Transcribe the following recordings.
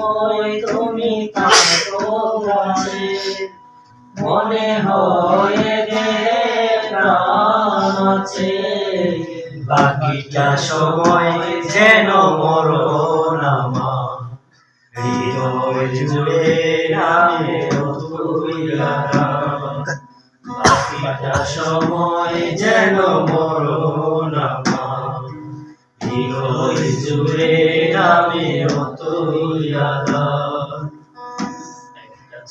সময় তুমি থাকো পাশে মনে হয় আছে। বাকিটা সময় যেন মরণ আমার। হৃদয় জুড়ে বাকিটা সময় যেন মরণ আমার। হৃদয় জুড়ে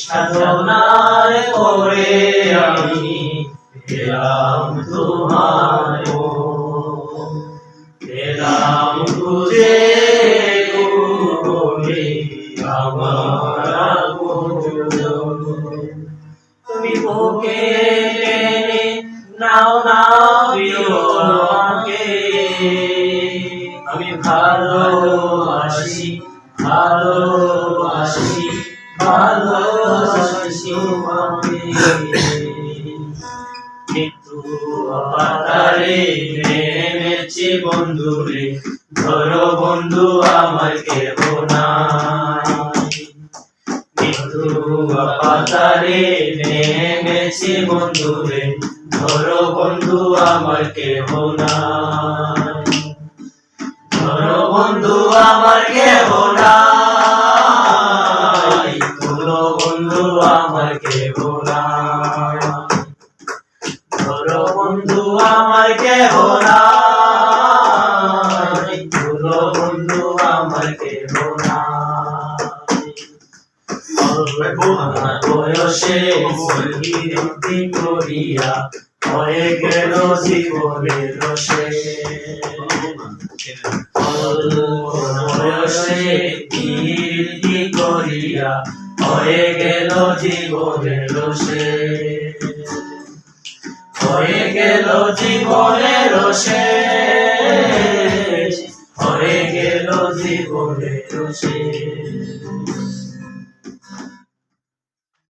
সাধনার করে আমি পেলাম তোমার। পেলাম খুঁজে আমার তুমি বুকে টেনে নাও না আমাকে আমি ভালোবাসি ভালোবাসি নেমেছি বন্ধুরে ধরো বন্ধু আমার কেহ নাই মৃত্যু পাতারে নেমেছি বন্ধুরে ধরো বন্ধু আমার কেহ নাই ধরো বন্ধু আমার আমার বয়সে স্মৃতি করিয়া হয়ে গেল জীবনের রসে? বয়সে কীর্তি করিয়া হয়ে গেল জীবনের রসে? হয়ে গেল জীবনের শেষ হয়ে গেল জীবনের শেষ